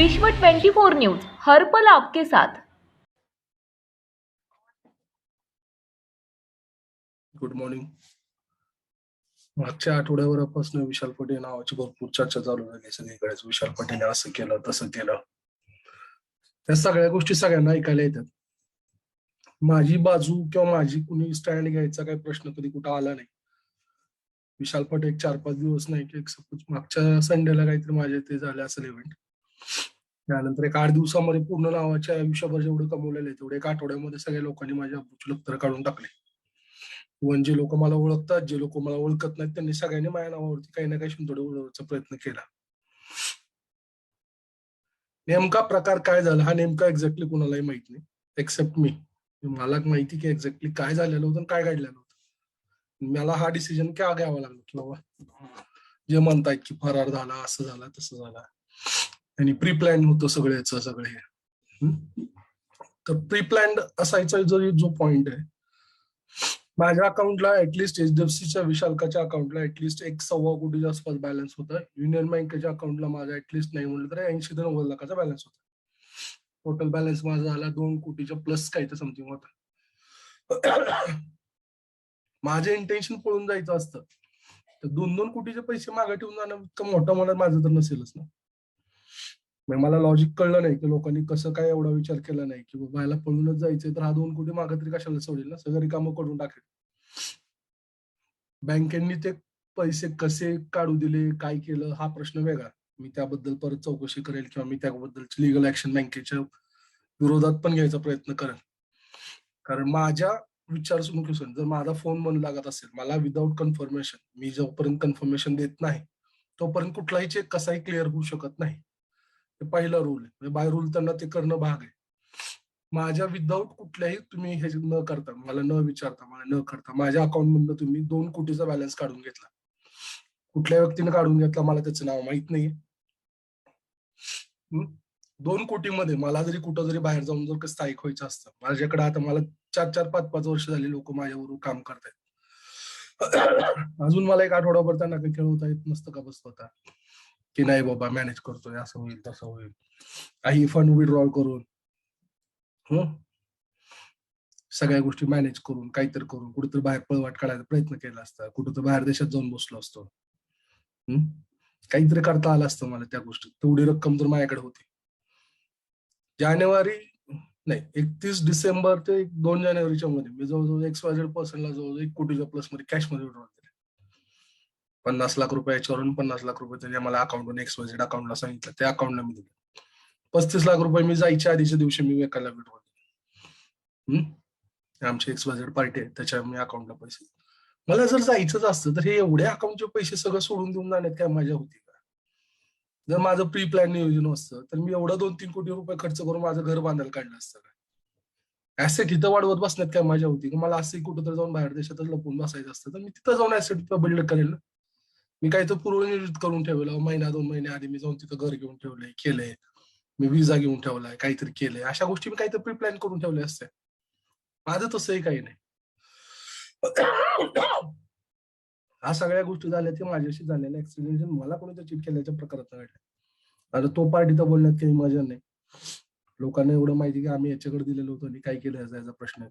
विश्व 24 न्यूज हर पल आपके साथ. गुड मॉर्निंग मागच्या आठवड्याभरापासून विशाल पटेल नावाची भरपूर चर्चा चालू झाली सगळीकडेच विशाल पटेलने असं केलं तसं केलं. त्या सगळ्या गोष्टी सगळ्यांना ऐकायला येतात. माझी बाजू किंवा माझी कुणी स्टँड घ्यायचा काही प्रश्न कधी कुठं आला नाही. विशाल पटेल चार पाच दिवस नाही की एक सपोज मागच्या संडेला काहीतरी माझ्या ते झाले असेल इव्हेंट त्यानंतर एक आठ दिवसामध्ये पूर्ण नावाच्या आयुष्यभर जेवढं कमवलेलं आहे तेवढे एक आठवड्यामध्ये सगळ्या लोकांनी माझ्या अब्रूची लक्तर काढून टाकले. पण जे लोक मला ओळखतात जे लोक मला ओळखत नाहीत त्यांनी सगळ्यांनी माझ्या नावावरती काही ना काही शिंतोडे ओळखण्याचा प्रयत्न केला. नेमका प्रकार काय झाला हा नेमका एक्झॅक्टली कुणालाही माहीत नाही. एक्सेप्ट मी. मला माहिती की एक्झॅक्टली काय झालेलं होतं काय घडलेलं होतं. मला हा डिसिजन का घ्यावा लागला की बाबा? जे म्हणतायत की फरार झाला असं झाला तसं झाला. आणि प्री प्लॅन होतं सगळं याचं सगळं हे. तर प्री प्लॅन असायचा जरी जो पॉइंट आहे. माझ्या अकाउंटला ऍटलिस्ट एच एचडीएफसीच्या विशालकाच्या अकाउंटला ऍटलिस्ट एक सव्वा कोटीच्या आसपास बॅलन्स होता. युनियन बँकेच्या अकाउंटला माझा ऍटलिस्ट नाही म्हणलं तर ऐंशी ते नव्वद लाखाचा बॅलन्स होता. टोटल बॅलन्स माझा झाला दोन कोटीच्या प्लस काय तर समथिंग होता. माझे इंटेन्शन पळून जायचं असतं. तर दोन दोन कोटीचे पैसे मागे ठेवून जाणं इतकं मोठं मला माझं तर नसेलच ना. म्हणजे मला लॉजिक कळलं नाही की लोकांनी कसं काय एवढा विचार केला नाही की बाबा याला पळूनच जायचंय. तर हा दोन कोटी मागं तरी कशाला सोडेल ना? सगळी कामं करून टाकेल. बँकेंनी ते पैसे कसे काढू दिले? काय केलं? हा प्रश्न वेगळा. मी त्याबद्दल परत चौकशी करेल किंवा मी त्याबद्दलची लिगल ऍक्शन बँकेच्या विरोधात पण घ्यायचा प्रयत्न करेल कारण माझ्या विचारसरणुकीनुसार जर माझा फोन मन लागत असेल मला विदाऊट कन्फर्मेशन मी जोपर्यंत कन्फर्मेशन देत नाही तोपर्यंत कुठलाही चेक कसाही क्लिअर होऊ शकत नाही. हे पहिला रूल आहे. म्हणजे बाय रूल त्यांना ते करणं भाग आहे. माझ्या विदाऊट कुठल्याही तुम्ही हे न करता मला न विचारता मला न करता माझ्या अकाउंट मधनं तुम्ही दोन कोटीचा बॅलन्स काढून घेतला. कुठल्या व्यक्तीने काढून घेतला मला त्याचं नाव माहीत नाहीये. दोन कोटीमध्ये मला जरी कुठं जरी बाहेर जाऊन जर का स्थायिक व्हायचं असतं माझ्याकडे आता मला चार चार पाच पाच वर्ष झाली लोक माझ्याबरोबर काम करतायत. अजून मला एक आठवडाभर त्यांना काही खेळवता येत नसतं का बसवता? की नाही बाबा मॅनेज करतोय असं होईल तसं होईल. काही फंड विड्रॉल करून हं? सगळ्या गोष्टी मॅनेज करून काहीतरी करून कुठेतरी बाहेर पळवाट काढायचा प्रयत्न केला असता कुठेतरी बाहेर देशात जाऊन बसलो असतो. काहीतरी करता आलं असतं मला त्या गोष्टीत. तेवढी रक्कम तर माझ्याकडे होती. जानेवारी नाही एकतीस डिसेंबर ते एक दोन जानेवारीच्या मध्ये मी जवळजवळ एक्स वाय झेड पर्सनला जवळजवळ एक कोटीच्या प्लसमध्ये कॅशमध्ये विड्रॉल पन्नास लाख रुपये याच्यावरून पन्नास लाख रुपये त्यांनी मला अकाउंटवरून एक्स वाय अकाउंटला सांगितलं. त्या अकाउंटला मी दिले. पस्तीस लाख रुपये मी जायच्या आधीच्या दिवशी मी एकाला विड्रॉल आमची एक्स झेड पार्टी आहे त्याच्या मी अकाउंटला पैसे. मला जर जायचंच असतं तर हे एवढे अकाउंटचे पैसे सगळं सोडून देऊन जाण्यात काय मजा होती का? जर माझं प्री प्लॅन नियोजन असतं तर मी एवढं दोन तीन कोटी रुपये खर्च करून माझं घर बांधायला काढलं असतं का? ऍसेट इथं वाढवत बसण्यात काय मजा होती? मला असं कुठं तर जाऊन बाहेर देशातच लपून बसायचं असतं तर मी तिथं जाऊन ऍसेट बिल्ड करेल ना? मी काय तर पूर्वनियोजित करून ठेवलं महिना दोन महिने आधी मी जाऊन तिथं घर घेऊन ठेवलंय केलंय. मी विजा घेऊन ठेवलाय काहीतरी केलंय. अशा गोष्टी मी काहीतरी प्री प्लॅन करून ठेवल्या असते माझं तसंही काही नाही. हा सगळ्या गोष्टी झाल्या ते माझ्याशी झालेल्या ऍक्सिडेंट मला कोणी चीट केल्याच्या प्रकारात घडल्या आता तो पार्टी तर बोलण्यात काही मजा नाही. लोकांना एवढं माहिती की आम्ही याच्याकडे दिलेलं होतं आणि काय केलं याचा प्रश्न आहे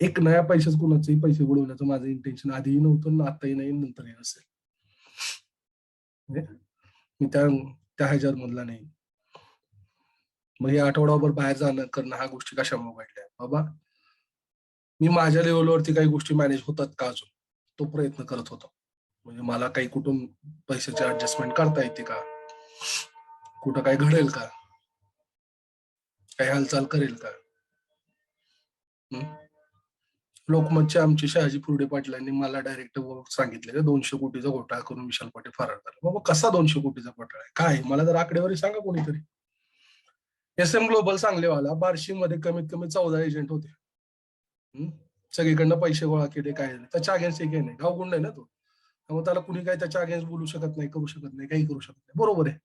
एक नया पैशाच कुणाचंही पैसे बुडवण्याचं माझं इंटेन्शन आधीही नव्हतं ना आताही नाही नंतरही नसेल मी त्या त्या ह्याच्यात मधला नाही. मग हे आठवडाभर बाहेर जाणं करणं ह्या गोष्टी कशामुळे घडल्या? बाबा मी माझ्या लेवलवरती काही गोष्टी मॅनेज होतात का अजून? तो प्रयत्न करत होतो. म्हणजे मला काही कुठून पैशाची ऍडजस्टमेंट करता येते का? कुठं काय घडेल का? काही हालचाल करेल का? लोकमतचे आमचे शहाजी फुरडे पाटलांनी मला डायरेक्ट सांगितलं की दोनशे कोटीचा घोटाळा करून विशाल पाटील फरार झाला. बाबा कसा दोनशे कोटीचा घोटाळा आहे? काय? मला जर आकडेवारी सांगा कोणीतरी. एस एम ग्लोबल सांगलेवाला बार्शी मध्ये कमीत कमी चौदा एजंट होते. सगळीकडनं पैसे गोळा केले काय त्याच्या अगेन्स्ट एक नाही गावगुंड आहे ना तो. त्यामुळे त्याला कुणी काही त्याच्या अगेन्स्ट बोलू शकत नाही करू शकत नाही काही करू शकत नाही. बरोबर आहे.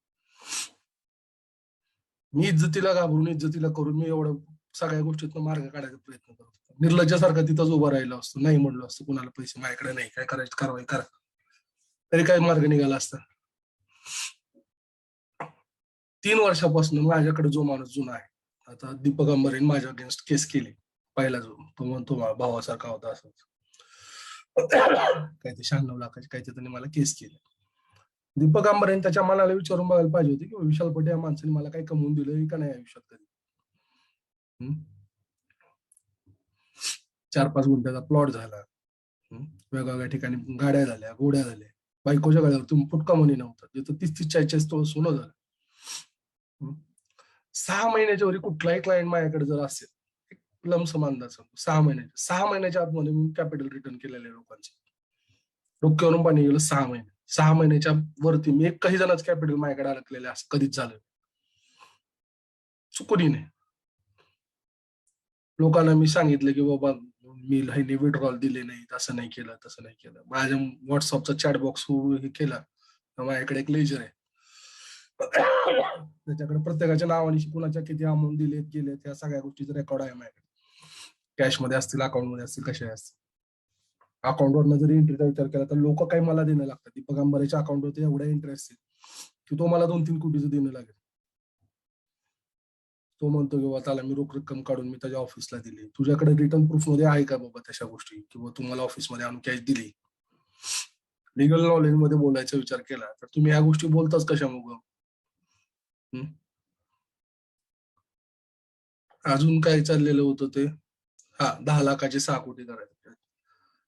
मी इज्जतीला घाबरून इज्जतीला करून मी एवढं सगळ्या गोष्टीतनं मार्ग काढायचा प्रयत्न करत होतो. निर्लज्जासारखा तिथंच उभा राहिला असतो. नाही म्हणलो असतो कुणाला पैसे माझ्याकडे नाही. काय करायचं? कारवाई करा. तरी काय मार्ग निघाला असता. तीन वर्षापासून माझ्याकडे जो माणूस जुना आहे. आता दीपक अंबरेन माझ्या अगेन्स्ट केस केली. पहिला जो तो म्हणतो भावासारखा होता असंच. काय ते शहाण्णव लाखाची काय ते त्यांनी मला केस केली. दीपक अंबरेने त्याच्या मनाला विचारून बघायला पाहिजे होते की विशाल पटे या माणसाने मला काही कमवून दिलं का नाही आयुष्यात कधी? चार पाच गुंठ्याचा प्लॉट झाला. वेगवेगळ्या ठिकाणी गाड्या झाल्या गोड्या झाल्या. बायकोच्या गाड्यावर फुटका मनी नव्हता. जिथं तीस तीस चाळीस चाळीस तो सोनं झालं. सहा महिन्याच्या वरी कुठलाही क्लायंट माझ्याकडे जर असेल एक लमसम अंदाज सांगतो. सहा महिन्याच्या सहा महिन्याच्या आतमध्ये मी कॅपिटल रिटर्न केलेले लोकांचे. डोक्यावरून पाणी गेलं सहा महिने. सहा महिन्याच्या वरती मी एक काही जणांच कॅपिटल माझ्याकडे अडकलेले असं कधीच झालं चुकुनी नाही. लोकांना मी सांगितलं की बाबा मी ह्यांनी विड्रॉल दिले नाही असं नाही केलं तसं नाही केलं. माझ्या व्हॉट्सअपचा चॅट बॉक्स हे केला. माझ्याकडे एक लेजर आहे. त्याच्याकडे प्रत्येकाच्या नावाने कुणाच्या किती अमाऊंट दिलेत गेलेत ह्या सगळ्या गोष्टीचा रेकॉर्ड आहे माझ्याकडे. कॅशमध्ये असतील अकाउंटमध्ये असतील कशा असतील. अकाउंटवर जरी एंट्रीचा विचार केला तर लोक काही मला देणं लागतात. दीपक अंबारीच्या अकाउंटवरती एवढ्या इंटरेस्ट की तो मला दोन तीन कोटीचं देणं लागेल. तो म्हणतो की बाबा त्याला मी रोख रक्कम काढून मी त्याच्या ऑफिसला दिली. तुझ्याकडे रिटर्न प्रूफमध्ये आहे का बाबा तशा गोष्टी? किंवा तुम्हाला ऑफिसमध्ये आणून कॅश दिली. लिगल नॉलेजमध्ये बोलायचा विचार केला. तर तुम्ही या गोष्टी बोलताच कशा मग? अजून काय चाललेलं होतं ते? हा दहा लाखाचे सहा कोटी करायचे.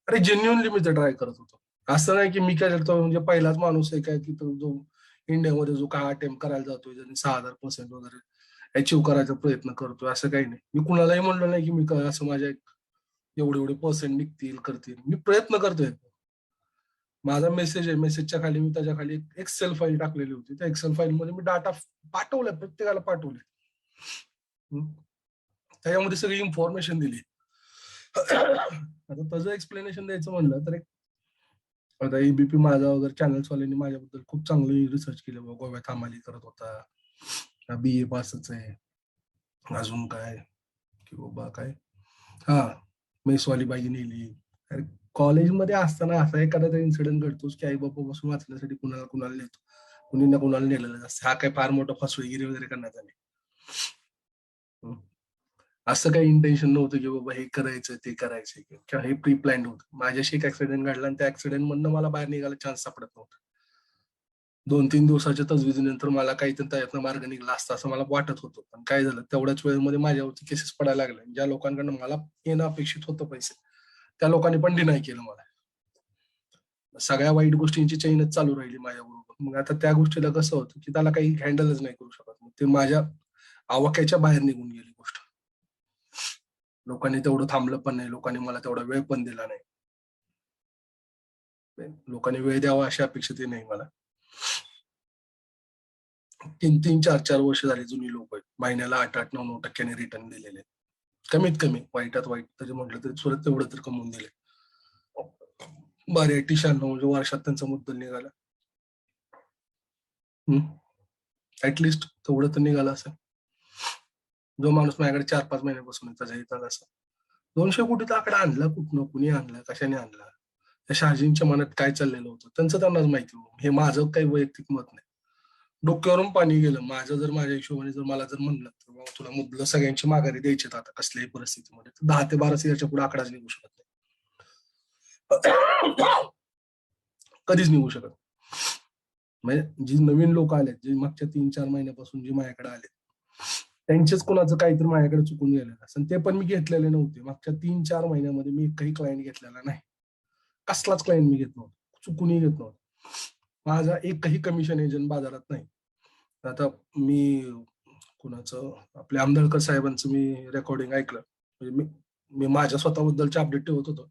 अरे जेन्युअनली मी ते ट्राय करत होतो. असं नाही की मी काय करतो म्हणजे पहिलाच माणूस आहे काय की तो जो इंडियामध्ये जो काय अटेम्प्ट करायला जातोय सहा हजार पर्सेंट वगैरे अचीव करायचा प्रयत्न करतोय असं काही नाही. मी कुणालाही म्हणलं नाही की मी काय असं माझ्या एवढे एवढे पर्सेंट निघतील करतील. मी प्रयत्न करतोय. माझा मेसेज आहे मेसेजच्या खाली मी त्याच्याखाली एक एक्सेल फाईल टाकलेली होती. त्या एक्सेल फाईल मध्ये मी डाटा पाठवलाय प्रत्येकाला पाठवले त्याच्यामध्ये सगळी इन्फॉर्मेशन दिली. आता त्याचं एक्सप्लेनेशन द्यायचं म्हणलं तर एक आता एबीपी माझा वगैरे चॅनल्सवाल्यांनी माझ्याबद्दल खूप चांगली रिसर्च केलं. बाबा गोव्यात हमाली करत होता. बी ए पासच आहे. अजून काय? की बाबा काय? हा मेसवाली बाई नेली अरे कॉलेजमध्ये असताना असा एखादा इन्सिडेंट घडतोच की आई बाबा बसून वाचण्यासाठी कुणाला कुणाला नेतो कुणी ना कुणाला नेलेलं असतं. हा काय फार मोठा फसवेगिरी वगैरे करण्यात आले. असं काही इंटेन्शन नव्हतं की बाबा हे करायचं ते करायचं किंवा हे प्री प्लॅन होतं. माझ्याशी एक ऍक्सिडेंट घडला आणि त्या ऍक्सिडेंट मधनं मला बाहेर निघायला चान्स सापडत नव्हता. दोन तीन दिवसाच्या तजवीजीनंतर मला काही त्यातनं मार्ग निघला असता असं मला वाटत होतं. पण काय झालं तेवढ्याच वेळेमध्ये माझ्यावरती केसेस पडायला लागले. ज्या लोकांकडनं मला येणं अपेक्षित होतं पैसे त्या लोकांनी पण डिनाय केलं मला. सगळ्या वाईट गोष्टींची चैनच चालू राहिली माझ्याबरोबर. मग आता त्या गोष्टीला कसं होतं की त्याला काही हँडलच नाही करू शकत. मग ते माझ्या आवाक्याच्या बाहेर निघून गेली गोष्ट. लोकांनी तेवढं थांबलं पण नाही. लोकांनी मला तेवढा वेळ पण दिला नाही. लोकांनी वेळ द्यावा अशी अपेक्षित नाही मला. तीन तीन चार चार वर्ष झाली जुनी लोक आहेत. महिन्याला आठ आठ नऊ नऊ टक्क्याने रिटर्न दिलेले कमीत कमी वाईटात वाईट तरी म्हटलं तरी सुरत तेवढं तर कमवून दिले. बारे शहाण्णव म्हणजे वर्षात त्यांचा मुद्दल निघाला. ऍटलिस्ट तेवढं तर निघाला असं जो माणूस माझ्याकडे चार पाच महिन्यापासून त्याचा त्याच्या हिताला असं दोनशे कोटीचा आकडा आणला कुठनं कुणी आणला कशाने आणला? त्या शहाजींच्या मनात काय चाललेलं होतं? त्यांचं त्यांनाच माहिती हो हे माझं काही वैयक्तिक मत नाही. डोक्यावरून पाणी गेलं. माझं जर माझ्या हिशोबाने जर मला जर म्हणलं तर बाबा तुला मुदलं सगळ्यांची माघारी द्यायची आता कसल्याही परिस्थितीमध्ये. दहा ते बारा सीआरच्या पुढे आकडाच निघू शकत नाही. कधीच निघू शकत म्हणजे जी नवीन लोक आलेत जे मागच्या तीन चार महिन्यापासून जे माझ्याकडे आले त्यांचेच कोणाचं काहीतरी माझ्याकडे चुकून गेलेलं असं. ते पण मी घेतलेले नव्हते. मागच्या तीन चार महिन्यामध्ये मी एकही क्लायंट घेतलेला नाही. कसलाच क्लायंट मी घेत नव्हतो. चुकूनही घेत नव्हतो. माझा एकही कमिशन एजंट बाजारात नाही. आता मी कुणाचं आपल्या आमदळकर साहेबांचं मी रेकॉर्डिंग ऐकलं. म्हणजे मी मी माझ्या स्वतःबद्दलचे अपडेट ठेवत होतो.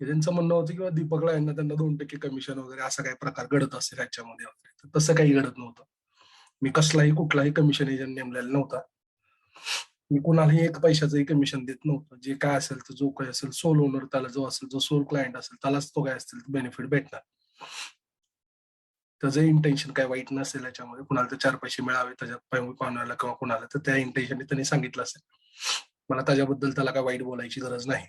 त्यांचं म्हणणं होतं किंवा दीपकला यांना त्यांना दोन टक्के कमिशन वगैरे असा काही प्रकार घडत असेल याच्यामध्ये वगैरे. तसं काही घडत नव्हतं. मी कसलाही कुठलाही कमिशन एजंट नेमलेला नव्हता. मी कुणालाही एक पैशाचंही कमिशन देत नव्हतं. जे काय असेल तर जो काय असेल सोल ओनर त्याला जो असेल जो सोल क्लायंट असेल त्यालाच तो काय असेल बेनिफिट भेटणार. त्याचं इंटेन्शन काय वाईट नसेल याच्यामध्ये कुणाला तर चार पैसे मिळावे त्याच्यात पाहुण्याला किंवा कुणाला तर त्या इंटेन्शनने त्यांनी सांगितलं असेल. मला त्याच्याबद्दल त्याला काय वाईट बोलायची गरज नाही.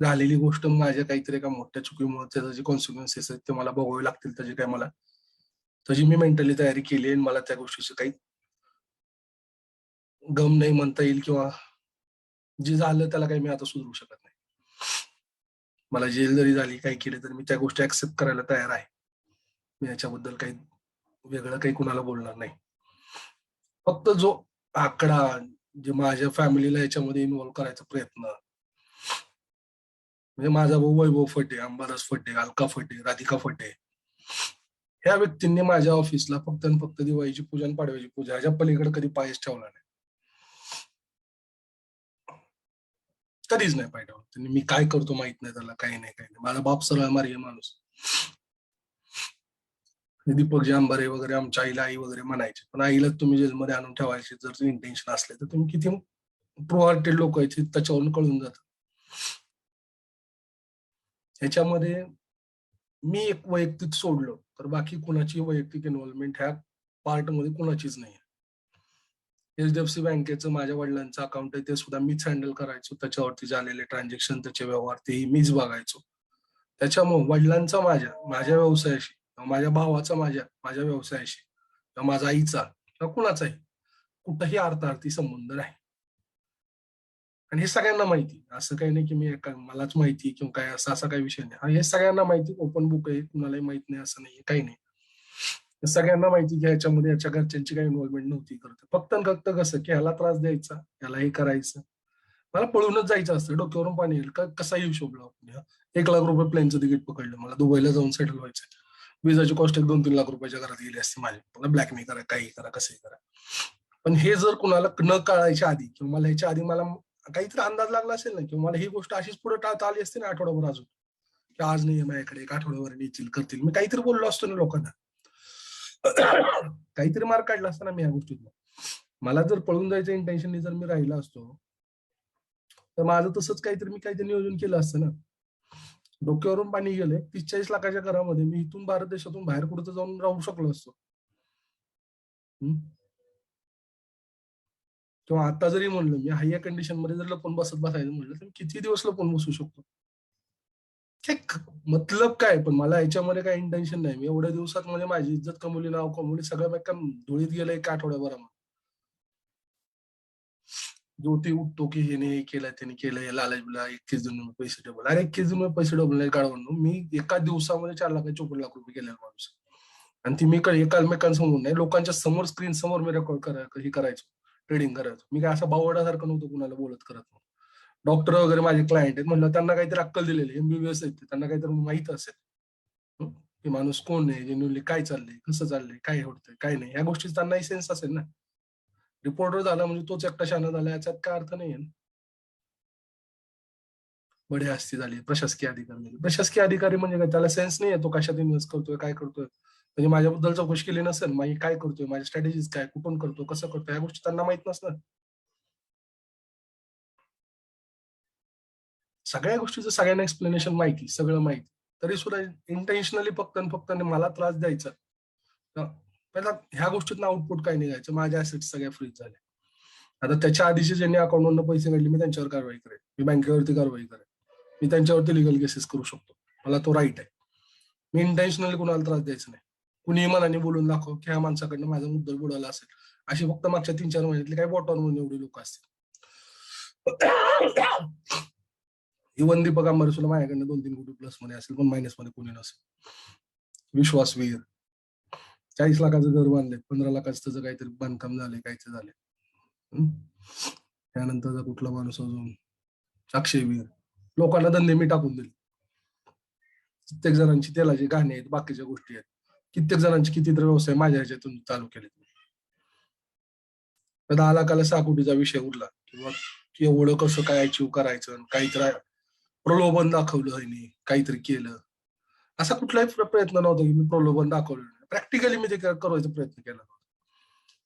झालेली गोष्ट माझ्या काहीतरी एका मोठ्या चुकीमुळे त्याचे जे कॉन्सिक्वेन्सेस आहेत ते मला बघावे लागतील त्याचे काय मला तशी मी मेंटली तयारी केली आणि मला त्या गोष्टीचं काही गम नाही म्हणता येईल किंवा जे झालं त्याला काही मी आता सुधरू शकत नाही. मला जेल जरी झाली काही केले तरी मी त्या गोष्टी ऍक्सेप्ट करायला तयार आहे. मी याच्याबद्दल काही वेगळं काही कुणाला बोलणार नाही. फक्त जो आकडा जे माझ्या फॅमिलीला याच्यामध्ये इन्व्हॉल्व करायचा प्रयत्न. म्हणजे माझा भाऊ वैभव फटे अंबादास फटे अलका फटे राधिका फटे ह्या व्यक्तींनी माझ्या ऑफिसला फक्त आणि फक्त दिवाळीची पूजा आणि पाडव्याची पूजा ह्याच्या पलीकडे कधी पायच ठेवला नाही. कधीच नाही पाहिजे त्यांनी मी काय करतो माहीत नाही त्याला काही नाही काही नाही. माझा बाप सरळ मार्ग माणूस. दीपक जांभारे अंबारे वगैरे आमच्या आईला आई वगैरे म्हणायचे पण आईला तुम्ही जेलमध्ये आणून ठेवायचे जर इंटेन्शन असले तर तुम्ही किती प्रोहार्टेड लोक आहेत त्याच्यावरून कळून जात. ह्याच्यामध्ये मी एक वैयक्तिक सोडलो तर बाकी कुणाची वैयक्तिक इन्व्हॉल्वमेंट ह्या पार्टमध्ये कुणाचीच नाही एचडीएफसी बँकेचं माझ्या वडिलांचं अकाउंट आहे ते सुद्धा मीच हँडल करायचो. त्याच्यावरती झालेले ट्रान्झॅक्शन त्याचे व्यवहार तेही मीच बघायचो. त्याच्यामुळे वडिलांचा माझ्या माझ्या व्यवसायाशी किंवा माझ्या भावाचा माझ्या माझ्या व्यवसायाशी किंवा माझ्या आईचा किंवा कुणाचाही कुठंही अर्थार्थी संबंध नाही. आणि हे सगळ्यांना माहिती. असं काही नाही की मी मलाच माहिती किंवा काय असं असा काही विषय नाही. हा हे सगळ्यांना माहिती ओपन बुक आहे कुणालाही माहीत नाही असं नाही काही नाही. हे सगळ्यांना माहिती की ह्याच्यामध्ये याच्या घरच्यांची काही इन्व्हॉल्वमेंट नव्हती करत. फक्त फक्त कसं की ह्याला त्रास द्यायचा ह्याला हे करायचं. मला पळूनच जायचं असतं डोक्यावरून पाणी येईल. का कसा हिशोब लावून आपण एक लाख रुपये प्लेनचं तिकीट पकडलं मला दुबईला जाऊन सेटल व्हायचं. विजाची कॉस्ट एक दोन तीन लाख रुपयाच्या घरात गेली असते माझी. मला ब्लॅक करा काही करा कसंही करा. पण हे जर कुणाला न कळायच्या आधी किंवा मला ह्याच्या आधी मला काहीतरी अंदाज लागला असेल ना किंवा मला ही गोष्ट अशीच पुढे टाळता आली असते ना आठवड्याभर अजून की आज नाही माझ्याकडे एक आठवड्यावर येतील करतील. मी काहीतरी बोललो असतो ना लोकांना. काहीतरी मार्क काढला असता ना मी या गोष्टीतनं. मला जर पळून जायचं इंटेन्शनने जर मी राहिला असतो तर माझं तसंच काहीतरी मी काहीतरी नियोजन केलं असतं ना. डोक्यावरून पाणी गेलंय तीस चाळीस लाखाच्या घरामध्ये मी इथून भारत देशातून बाहेर कुठं जाऊन राहू शकलो असतो. किंवा आता जरी म्हणलं मी हाय कंडिशनमध्ये जर लपून बसत बसायचं म्हणलं तर किती दिवस लपून बसू शकतो? काय मतलब काय? पण मला याच्यामध्ये काही इंटेन्शन नाही. मी एवढ्या दिवसात म्हणजे माझी इज्जत कमवली नाव कमवली सगळं मी काम धुळीत गेलं एका आठवड्याभरामध्ये ज्योती उठतो की हे नाही केलं त्याने केलं हे लालच एकतीस जून पैसे डबल. अरे एकतीस जून पैसे डबल नाही काढवून मी एका दिवसामध्ये चार लाख चोपन्न लाख रुपये केलेला माणूस. आणि ती मी क- एकामेकांसमोर नाही लोकांच्या समोर स्क्रीन समोर मी रेकॉर्ड करायचं हे करायचो. ट्रेडिंग करायचो. मी काय असं बावडासारखं नव्हतं कुणाला बोलत करत डॉक्टर वगैरे माझे क्लायंट आहेत. म्हणलं त्यांना काहीतरी अक्कल दिलेली एमबीबीएस आहेत त्यांना काहीतरी माहीत असेल. की माणूस कोण आहे? जेन्युअनली काय चाललंय? कसं चाललंय? काय होतंय? काय नाही? या गोष्टी त्यांनाही सेन्स असेल ना. रिपोर्टर झाला म्हणजे तोच एकटा शाना झाला. याच्यात काय अर्थ नाही ना. बढे हस्ती झाली. प्रशासकीय अधिकारी झाले. प्रशासकीय अधिकारी म्हणजे काय? त्याला सेन्स नाही तो कशात इन्व्हेस्ट करतोय काय करतोय. म्हणजे माझ्याबद्दल चौकशी केली नसेल माझी काय करतोय? माझ्या स्ट्रॅटेजीज काय? कुठून करतो कसं करतो या गोष्टी त्यांना माहीत नसणार. सगळ्या गोष्टीचं सगळ्यांना एक्सप्लेनेशन माहिती सगळं माहिती. तरी सुद्धा इंटेन्शनली फक्त आणि फक्त मला त्रास द्यायचा. पहिला ह्या गोष्टीतनं आउटपुट काय निघायचं? माझ्या ऍसेट सगळ्या फ्रीज झाल्या. आता त्याच्या आधीचे ज्यांनी अकाउंटवरनं पैसे काढले मी त्यांच्यावर कारवाई करेन. मी बँकेवरती कारवाई करेन. मी त्यांच्यावरती लिगल केसेस करू शकतो. मला तो राईट आहे. मी इंटेन्शनली कुणाला त्रास द्यायचा नाही. कुणी मनाने बोलून दाखव की ह्या माणसाकडनं माझा मुद्दा बुडाला असेल. अशी फक्त मागच्या तीन चार महिन्यातले काही बोटावर म्हणून एवढी लोक असतील. इवन दीपक आंबारे सुद्धा माझ्याकडनं दोन तीन कोटी प्लसमध्ये असेल पण मायनसमध्ये कोणी नसेल. विश्वासवीर चाळीस लाखाचं घर बांधले पंधरा लाखाचं त्याचं काहीतरी बांधकाम झाले काहीच झाले त्यानंतर त्यानंतरचा कुठला माणूस अजून? अक्षयवीर लोकांना धंदे मी टाकून दिले. कित्येक जणांची तेलाची गाणी आहेत बाकीच्या गोष्टी आहेत. कित्येक जणांचे कितीतरी व्यवसाय माझ्या ह्याच्यातून चालू केले दहा लाखाला सहा कोटीचा विषय उरला. किंवा एवढं कसं काय अचीव करायचं आणि काहीतरी प्रलोभन दाखवलं हिने काहीतरी केलं. असा कुठलाही प्रयत्न नव्हता की मी प्रलोभन दाखवलं. प्रॅक्टिकली मी ते करायचा प्रयत्न केला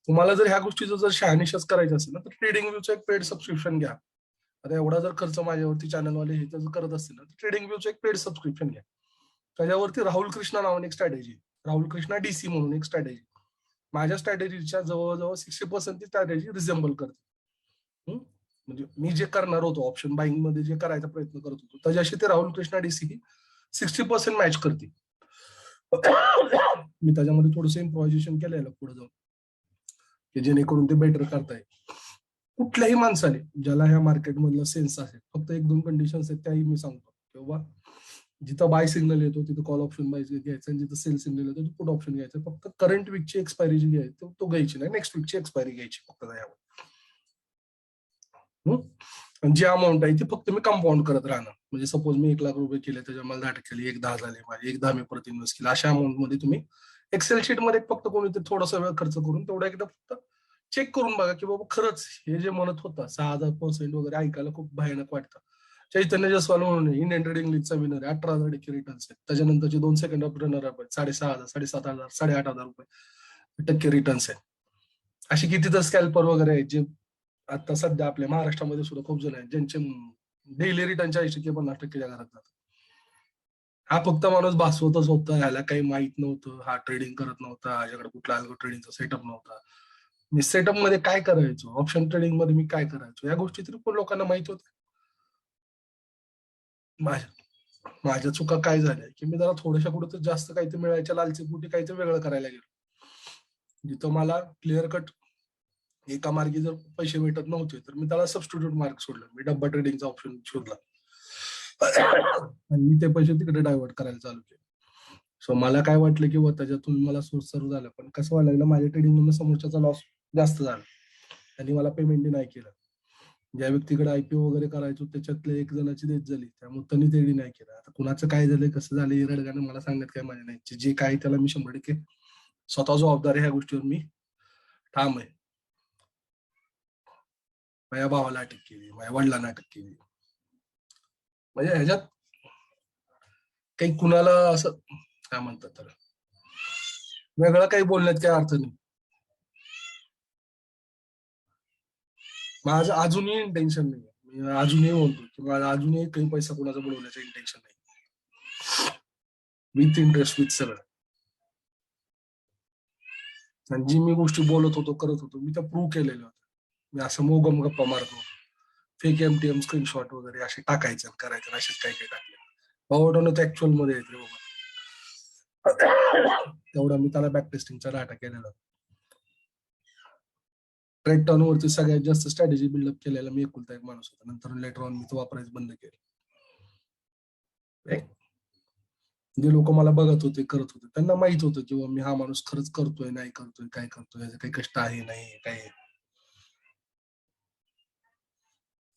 तुम्हाला जर ह्या गोष्टीचं जर शहानिशच करायचं असेल ना तर ट्रेडिंग व्ह्यूचं एक पेड सबस्क्रिप्शन घ्या. आता एवढा जर खर्च माझ्यावरती चॅनलवाले हे जर करत असतील ना तर ट्रेडिंग व्ह्यूचं एक पेड सबस्क्रिप्शन घ्या. त्याच्यावरती राहुल कृष्णा नावाने एक स्ट्रॅटेजी राहुल कृष्णा डीसी म्हणून एक स्ट्रॅटेजी माझ्या स्ट्रॅटेजीच्या जवळजवळ सिक्स्टी पर्सेंट ती स्ट्रॅटेजी रिझेंबल करते. म्हणजे मी जे करणार होतो ऑप्शन बाईंगमध्ये जे करायचा प्रयत्न करत होतो त्याच्याशी ते राहुल कृष्णा डीसी ही सिक्स्टी पर्सेंट मॅच करते मी त्याच्यामध्ये थोडस इम्प्रोव्हायझेशन केलेलं पुढे जाऊन. की जेणेकरून ते बेटर करता येईल कुठल्याही माणसाने ज्याला ह्या मार्केटमधला सेन्स असेल फक्त एक दोन कंडिशन्स आहेत त्याही मी सांगतो. किंवा जिथं बाय सिग्नल येतो तिथं कॉल ऑप्शन बाय घ्यायचं आणि जिथं सेल सिग्नल येतो तिथं पुट ऑप्शन घ्यायचं. फक्त करंट वीकची एक्सपायरी जी घ्यायची तो- तो घ्यायची नाही. नेक्स्ट वीकची एक्सपायरी घ्यायची फक्त त्यावर. आणि जी अमाऊंट आहे ती फक्त मी कंपाऊंड करत राहणार. म्हणजे सपोज मी एक लाख रुपये केले त्याच्या मला दहा टक्के एक दहा झाले माझे एक दहा मी परत इन्व्हेस्ट केले. अशा अमाऊंटमध्ये तुम्ही एक्सेल शीटमध्ये फक्त कोणीतरी थोडासा वेळ खर्च करून तेवढा एकदा फक्त चेक करून बघा की बाबा खरंच हे जे म्हणत होता सहा हजार पर्सेंट वगैरे ऐकायला खूप भयानक वाटतं. चैतन्य जसवाल म्हणून इंडियन ट्रेडिंग लीगचा विनर आहे अठरा हजार टक्के रिटर्न्स आहेत. त्याच्यानंतरचे दोन सेकंड ऑफ रनर अप आहेत साडेसहा हजार साडेसात हजार साडेआठ हजार रुपये टक्के रिटर्न्स आहेत. अशी किती तर स्कॅल्पर वगैरे आहेत जे आता सध्या आपल्या महाराष्ट्रामध्ये सुद्धा खूप जण आहेत ज्यांचे डेली रिटर्न चाळीस टक्के पन्नास टक्केच्या घरात जातात. हा फक्त माणूस भासवतच होता ह्याला काही माहीत नव्हतं हा ट्रेडिंग करत नव्हता ह्याच्याकडे कुठला अल्गो ट्रेडिंगचा सेटअप नव्हता. मी सेटअपमध्ये काय करायचो? ऑप्शन ट्रेडिंगमध्ये मी काय करायचो? या गोष्टी तरी पण लोकांना माहीत होत्या. माझ्या माझ्या चुका काय झाल्या? की मी जरा थोड्याशा कुठं जास्त काहीतरी मिळायच्या लालची कुठे काहीतरी वेगळं करायला गेलो. जिथं मला क्लिअर कट एका मार्गी जर पैसे भेटत नव्हते तर मी त्याला सबस्टिट्यूट मार्क सोडला. मी डब्बा ट्रेडिंगचा ऑप्शन शोधला. आणि मी ते पैसे तिकडे डायव्हर्ट करायला चालू केले. सो मला काय वाटलं की व त्याच्यातून मला सोर्स सुरू झालं. पण कसं व्हायला लागलं माझ्या ट्रेडिंग मधून समोरच्याचा लॉस जास्त झाला. त्यांनी मला पेमेंट नाही केलं. ज्या व्यक्तीकडे आयपीओ वगैरे करायचो त्याच्यातले एक जणाची डेथ झाली. त्यामुळे त्यांनी तेडी नाही केलं. आता कुणाचं काय झालं कसं झालं हे रडगाणं मला सांगण्यात काय माझ्या नाही. जे- जे काय त्याला मी शंभर टक्के स्वतः जबाबदार आहे ह्या गोष्टीवर मी ठाम आहे. माझ्या भावाला अटक केली माझ्या वडिलांना अटक केली. म्हणजे ह्याच्यात काही कुणाला असं काय म्हणतात तर वेगळं काही बोलण्यात काही अर्थ नाही. माझं अजूनही इंटेन्शन नाही मी अजूनही बोलतो की माझा अजूनही काही पैसा कोणाचा बोलवण्याचं इंटेन्शन नाही विथ इंटरेस्ट विथ सगळं आणि जी मी गोष्टी बोलत होतो करत होतो मी त्या प्रूव्ह केलेल्या होत्या. असं मोगम गप्पा मारत. फेक एमटीएम स्क्रीनशॉट वगैरे असे टाकायचे करायचे असेच काही काही टाकले. बावटवणं ते ऍक्च्युअलमध्ये येते बाबा. तेवढा मी त्याला बॅक टेस्टिंगचा डाटा केलेला. ट्रेड टर्न वरती सगळ्यात जास्त स्ट्रॅटेजी बिल्डअप केलेला मी एकुलता एक माणूस होता. नंतर लेटर ऑन मी तो वापरायचं बंद केलं. जे लोक मला बघत होते करत होते त्यांना माहीत होतं की मी हा माणूस खरंच करतोय नाही करतोय काय करतोय याचं काही कष्ट आहे नाही काय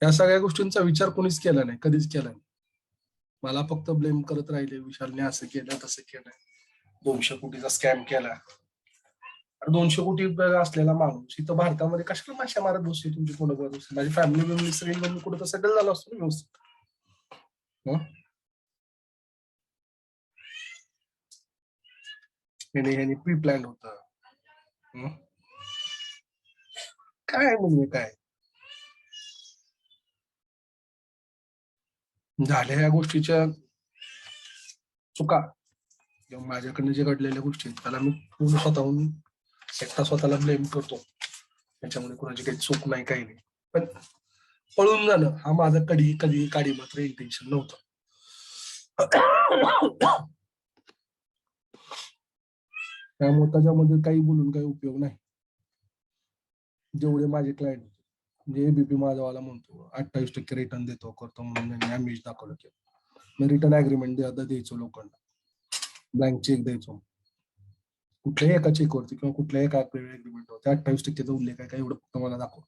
या सगळ्या गोष्टींचा विचार कोणीच केला नाही कधीच केला नाही. मला फक्त ब्लेम करत राहिले विशालने असं केलं तसं केलं. दोनशे कोटीचा स्कॅम केला. दोनशे कोटी असलेला माणूस इथं भारतामध्ये कशाला माशा मारत बसतो तुमची कोण बघत माझी फॅमिली मेंबर सगळी घेऊन कुठं तर सेटल झालं असतो व्यवस्थित. प्री प्लॅन होत. काय म्हणजे काय? झाल्या या गोष्टीच्या चुका. किंवा माझ्याकडनं जे घडलेल्या गोष्टी आहेत त्याला मी पूर्ण स्वतःहून एकटा स्वतःला ब्लेम करतो. त्याच्यामुळे कोणाची काही चूक नाही काही नाही. पण पळून जाणं हा माझा कधी कधी काडी मात्र इंटेन्शन नव्हतं. त्यामुळे त्याच्यामध्ये काही बोलून काही उपयोग नाही. जेवढे माझे क्लायंट म्हणजे जे एबीपी माझावाला म्हणतो अठ्ठावीस टक्के रिटर्न देतो करतो म्हणून त्यांनी आम्हीच दाखवलं की मी रिटर्न अग्रीमेंट द्यायचो लोकांना. ब्लँक चेक द्यायचो. कुठल्याही एका चेकवरती किंवा कुठल्याही एका अग्रीमेंट वरती अठ्ठावीस टक्केचा उल्लेख आहे का एवढं फक्त मला दाखव.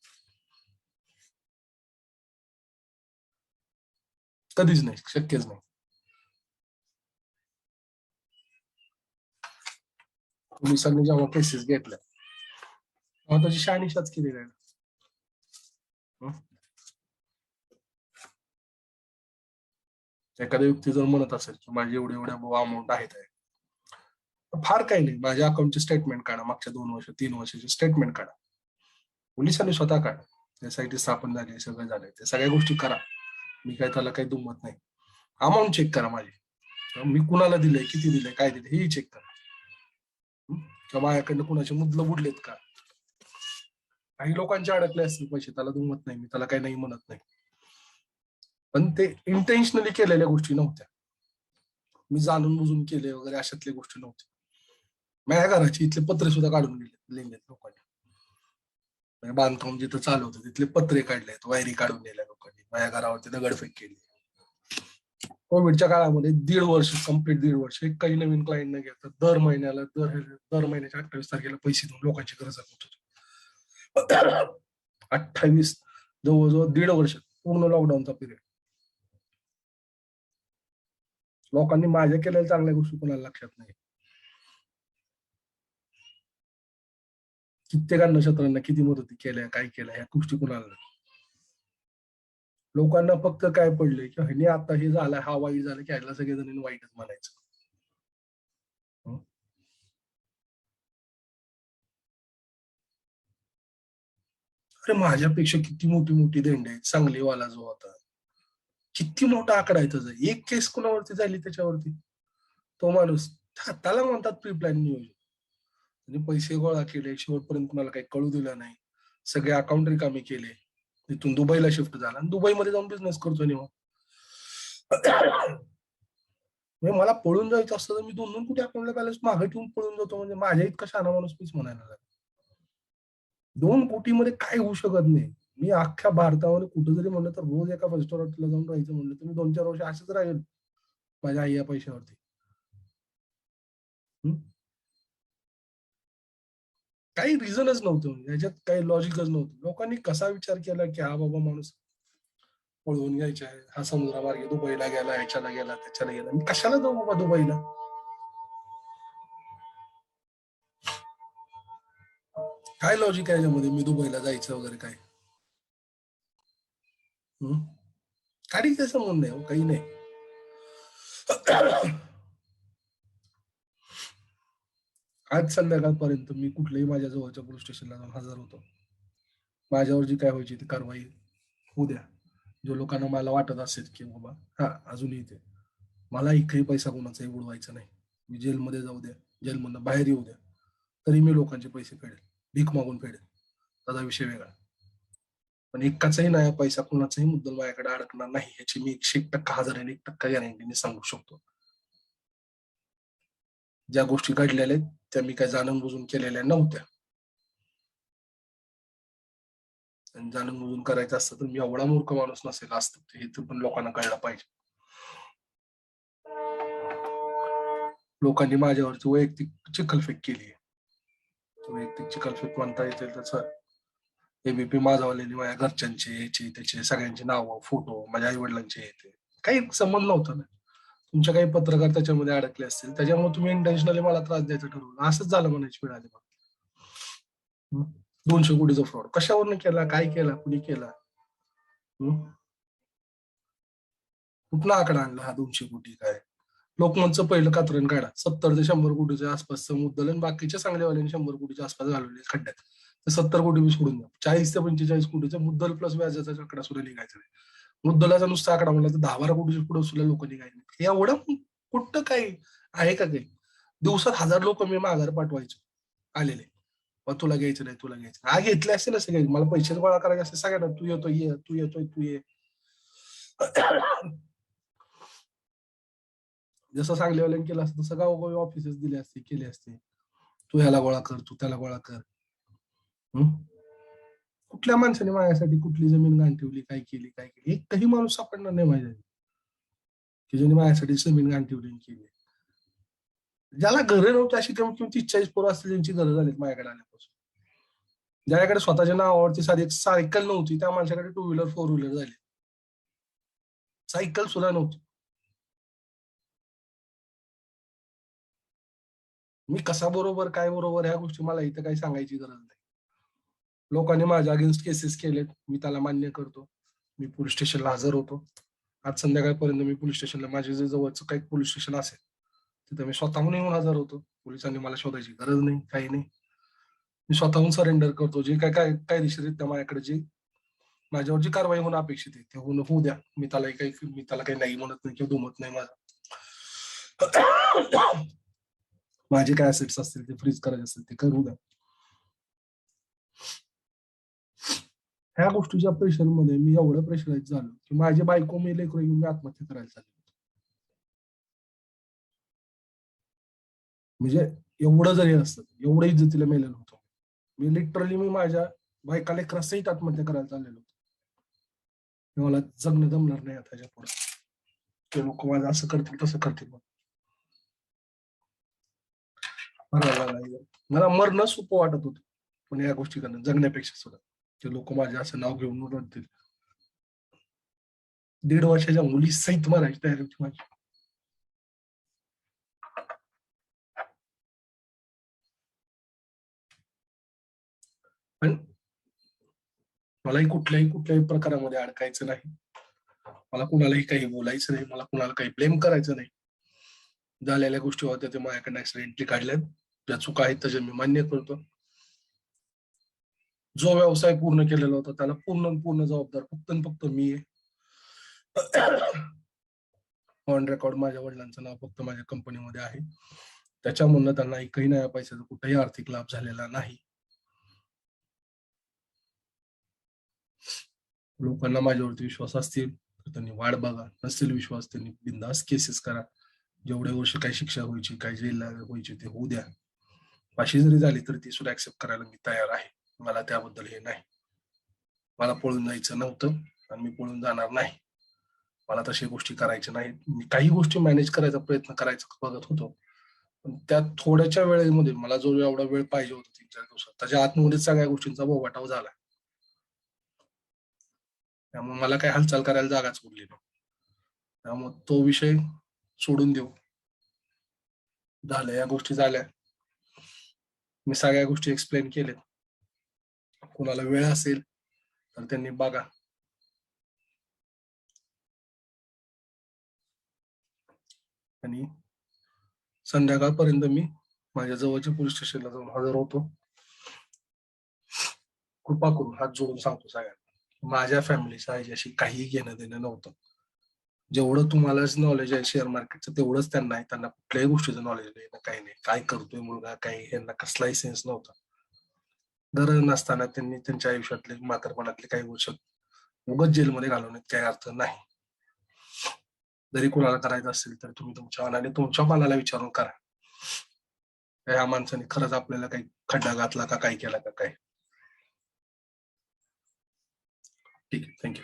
कधीच नाही शक्यच नाही. पोलिसांनी जेव्हा केसेस घेतल्या तेव्हा त्याची शानिशाच केलेली आहे एखाद्या व्यक्ती जर म्हणत असेल की माझे एवढे एवढे अमाऊंट आहेत फार काही नाही. माझ्या अकाउंटचे स्टेटमेंट काढा. मागच्या दोन वर्ष तीन वर्षाचे स्टेटमेंट काढा. पोलिसांनी स्वतः काढा. एसआयटी स्थापन झाली सगळं झालंय. ते सगळ्या गोष्टी करा. मी काय त्याला काही दुमत नाही. अमाऊंट चेक करा माझी. मी कुणाला दिलंय किती दिलंय काय दिलंय हेही चेक करा. किंवा माझ्याकडनं कुणाचे मुदलं बुडलेत का? काही लोकांचे अडकले असतील पैसे त्याला दुमत नाही मी त्याला काही नाही म्हणत नाही. पण ते इंटेन्शनली केलेल्या गोष्टी नव्हत्या. मी जाणून बुजून केले वगैरे अशातल्या गोष्टी नव्हत्या. माझ्या घराची इथले पत्रे सुद्धा काढून गेले लोकांनी. बांधकाम जिथं चालू होतं तिथले पत्रे काढलेत वायरी काढून गेल्या लोकांनी. माझ्या घरावरती दगडफेक केली. कोविडच्या काळामध्ये दीड वर्ष कंप्लीट दीड वर्ष एक काही नवीन क्लायंट न घेता दर महिन्याला दर दर महिन्याच्या अठ्ठावीस तारखेला पैसे देऊन लोकांची गरज होत होती. अठ्ठावीस जवळजवळ दीड वर्ष पूर्ण लॉकडाऊनचा पिरियड लोकांनी माझ्या केलेल्या चांगल्या गोष्टी कोणाला लक्षात नाही. कित्येकांना शत्रांना किती मदती केल्या काय केल्या ह्या गोष्टी कोणाला लोकांना फक्त काय पडलंय की ह्याने आता हे झालं हा वाईट झालं की ह्याला सगळेजण वाईटच म्हणायचं हं? अरे माझ्यापेक्षा किती मोठी मोठी देंडे आहे सांगलीवाला जो होता. किती मोठा आकडा आहे त्याचा. एक केस कोणावरती झाली त्याच्यावरती? तो माणूस त्याला म्हणतात प्री प्लॅन नियोजन. त्यांनी पैसे गोळा केले. शेवटपर्यंत कुणाला काही कळू दिलं नाही. सगळे अकाउंट रिकामे केले. तिथून दुबईला शिफ्ट झाला. आणि दुबईमध्ये जाऊन बिझनेस करतो निवा म्हणजे मला पळून जायचं असतं तर मी दोन दोन कुठे अकाउंटला बॅलन्स मागे ठेवून पळून जातो. म्हणजे माझ्या इतका शहाणा माणूस मीच म्हणायला लागला. दोन कोटीमध्ये काय होऊ शकत नाही. मी अख्ख्या भारतामध्ये कुठं जरी म्हणलं तर रोज एका रेस्टॉरंटला जाऊन राहायचं म्हणलं तर मी दोन चार वर्ष असेच राहील. माझ्या आई या पैशावरती. काही रिझनच नव्हतं. याच्यात काही लॉजिकच नव्हतं. लोकांनी कसा विचार केला की हा बाबा माणूस पळवून घ्यायचा आहे. हा समुद्रामार्गे दुबईला गेला ह्याच्याला गेला त्याच्याला गेला. मी कशाला जाऊ बाबा दुबईला? काय लॉजिक आहे याच्यामध्ये? मी दुबईला जायचं वगैरे काय? हम्म? काही संबंध नाही हो, काही नाही. आज संध्याकाळपर्यंत मी कुठल्याही माझ्या जवळच्या पोलीस स्टेशनला जाऊन हजर होतो. माझ्यावर जी काय व्हायची ती कारवाई होऊ द्या. जो लोकांना मला वाटत असेल की बाबा हा अजूनही ते मला एकही पैसा कोणाचाही बुडवायचा नाही. मी जेलमध्ये जाऊ द्या. जेलमधनं बाहेर येऊ द्या. तरी मी लोकांचे पैसे फेडेल. भीक मागून फेडेल. त्याचा विषय वेगळा. पण एकाचाही नाही पैसा कुणाचाही मुद्दल माझ्याकडे अडकणार नाही याची मी एकशे एक टक्का हजार आणि एक टक्का गॅरंटीने सांगू शकतो. ज्या गोष्टी घडलेल्या आहेत त्या मी काय जाणून बुजून केलेल्या नव्हत्या. आणि जाणून बुजून करायचं असतं तर मी एवढा मूर्ख माणूस नसेल असतं हे तर पण लोकांना कळलं पाहिजे. लोकांनी माझ्यावरती वैयक्तिक चिखलफेक केली आहे वैयक्तिक कल्पित म्हणता येतील तसं एबीपी माझावलेली माझ्या घरच्यांचे याचे त्याचे सगळ्यांचे नाव फोटो माझ्या आई वडिलांचे ते. काही संबंध नव्हता ना. तुमच्या काही पत्रकार त्याच्यामध्ये अडकले असतील त्याच्यामुळे तुम्ही इंटेन्शनली मला त्रास द्यायचं ठरवलं. असंच झालं म्हणायची वेळ आली मग दोनशे कोटीचा फ्रॉड कशावरनं केला? काय केला? कुणी केला? कुठला आकडा आणला हा दोनशे कोटी काय? लोकमतचं पहिलं कात्रण काढा. सत्तर ते शंभर कोटीच्या आसपासचं मुद्दल आणि बाकीच्या चांगल्यावाल्यांनी शंभर कोटीच्या आसपास घालवले खड्ड्यात. तर सत्तर कोटी बी सोडून द्या. चाळीस ते पंचेचाळीस कोटीचा मुद्दल प्लस व्याजाचा आकडा सुद्धा निघायचा नाही. मुद्दलाचा नुसता आकडा म्हणला तर दहा बारा कोटीच्या पुढे सुद्धा लोक निघायचे नाही. एवढं कुठं काही आहे का काही? दिवसात हजार लोक मी माघार पाठवायचो. आलेले. मग तुला घ्यायचं नाही तुला घ्यायचं नाही. हा घेतले असते ना सगळे मला पैसे गोळा करायचे असते सगळ्यांना तू येतो ये तू येतोय तू ये. जसं सांगलीवाल्याने केलं असतं तसं गावोगावी ऑफिसेस दिले असते केले असते. तू ह्याला गोळा कर तू त्याला गोळा कर. कुठल्या माणसाने माझ्यासाठी कुठली जमीन घाण ठेवली काय केली काय केली एकही माणूस सापडणार नाही माझ्या की ज्याने माझ्यासाठी जमीन घाण ठेवली केली. ज्याला घरं नव्हती अशी कमी किमती चाळीस पोरं असतील त्यांची घरं झालीत माझ्याकडे आल्यापासून. ज्याच्याकडे स्वतःच्या नावावरती साधी सायकल नव्हती त्या माणसाकडे टू व्हीलर फोर व्हीलर झाली. सायकल सुद्धा नव्हती. मी कसा बरोबर काय बरोबर ह्या गोष्टी मला इथं काही सांगायची गरज नाही. लोकांनी माझ्या अगेन्स्ट केसेस केलेत मी त्याला मान्य करतो. मी पोलीस स्टेशनला हजर होतो. आज संध्याकाळपर्यंत मी पोलीस स्टेशनला माझे जे जवळचं काही पोलीस स्टेशन असेल तिथं मी स्वतःहून येऊन हजर होतो. पोलिसांनी मला शोधायची गरज नाही काही नाही. मी स्वतःहून सरेंडर करतो. जे काय काय कायदेशीररित्या माझ्याकडे जे माझ्यावर जी कारवाई होणं अपेक्षित आहे ते होऊन होऊ द्या. मी त्याला काही मी त्याला काही नाही म्हणत नाही किंवा दुमत नाही माझं. माझे काय असेट्स असतील ते फ्रीज करायचे असतील ते करू द्या. ह्या गोष्टीच्या प्रेशरमध्ये मी एवढं प्रेशराईज झालो की माझी बायको मी लेकर घेऊन मी आत्महत्या करायला चालली. म्हणजे एवढं जरी असतं एवढं इज्जतीला मेलेलो होतो. मी लिटरली मी माझ्या बायका लेकरासहित आत्महत्या करायला चाललेलो होतो. मला जगणं जमणार नाही आता ह्याच्या पुढे. ते लोक माझं असं करतील तसं करतील मग. मरायला लागलं मला मरणं सोपं वाटत होतं पण या गोष्टी करणं जगण्यापेक्षा सुद्धा. ते लोक माझे असं नाव घेऊन रडतील. दीड वर्षाच्या मुली सहित मारायची तयारी होती माझी. पण मलाही कुठल्याही कुठल्याही प्रकारामध्ये अडकायचं नाही. मला कुणालाही काही बोलायचं नाही मला कुणाला काही ब्लेम करायचं नाही. झालेल्या गोष्टी होत्या ते माझ्याकडनं ऍक्सिडेंटली काढल्यात. ज्या चुका आहेत त्याच्या मी मान्य करतो. जो व्यवसाय पूर्ण केलेला होता त्याला पूर्ण पूर्ण जबाबदार फक्त फक्त मी आहे. ऑन रेकॉर्ड माझ्या वडिलांचं नाव फक्त माझ्या कंपनीमध्ये आहे. त्याच्यामधनं त्यांना एकही नाही पैशाचा कुठेही आर्थिक लाभ झालेला नाही. लोकांना माझ्यावरती विश्वास असतील तर त्यांनी वाढ बघा. नसतील विश्वास त्यांनी बिंदास केसेस करा. जेवढे वर्ष काही शिक्षा व्हायची काही जेल व्हायची ते होऊ द्या. फाशी जरी झाली तर ती सुद्धा ऍक्सेप्ट करायला मी तयार आहे. मला त्याबद्दल हे नाही. मला पळून जायचं नव्हतं आणि मी पळून जाणार नाही. मला तशा गोष्टी करायच्या नाहीत मी काही गोष्टी मॅनेज करायचा प्रयत्न करायचा बघत होतो. पण त्या थोड्याच्या वेळेमध्ये मला जो एवढा वेळ पाहिजे होता तीन चार दिवसात त्याच्या आतमध्ये सगळ्या गोष्टींचा बोबाटाव झाला. त्यामुळे मला काही हालचाल करायला जागाच उरली नाही त्यामुळे तो विषय सोडून देऊ. झाल्या या गोष्टी झाल्या. मी सगळ्या गोष्टी एक्सप्लेन केल्यात. कोणाला वेळ असेल तर त्यांनी बघा. आणि संध्याकाळपर्यंत मी माझ्या जवळच्या पोलीस स्टेशनला जाऊन हजर होतो. कृपा करून हात जोडून सांगतो सगळ्यांना. माझ्या फॅमिलीचा याच्याशी काही घेणं देणं नव्हतं. जेवढं तुम्हालाच नॉलेज आहे शेअर मार्केटचं तेवढंच त्यांना आहे. त्यांना कुठल्याही गोष्टीचं नॉलेज नाही. ना काही नाही. काय करतोय मुलगा? काही यांना कसलाही सेन्स नव्हता. गरज नसताना त्यांनी त्यांच्या आयुष्यातले म्हातारपणातले काही वर्ष उगत जेलमध्ये घालवण्यात काही अर्थ नाही. जरी कोणाला करायचं असेल तर तुम्ही तुमच्या मनाने तुमच्या मनाला विचारून करा. ह्या माणसाने खरंच आपल्याला काही खड्डा घातला का काय केला का काय? ठीक आहे. थँक्यू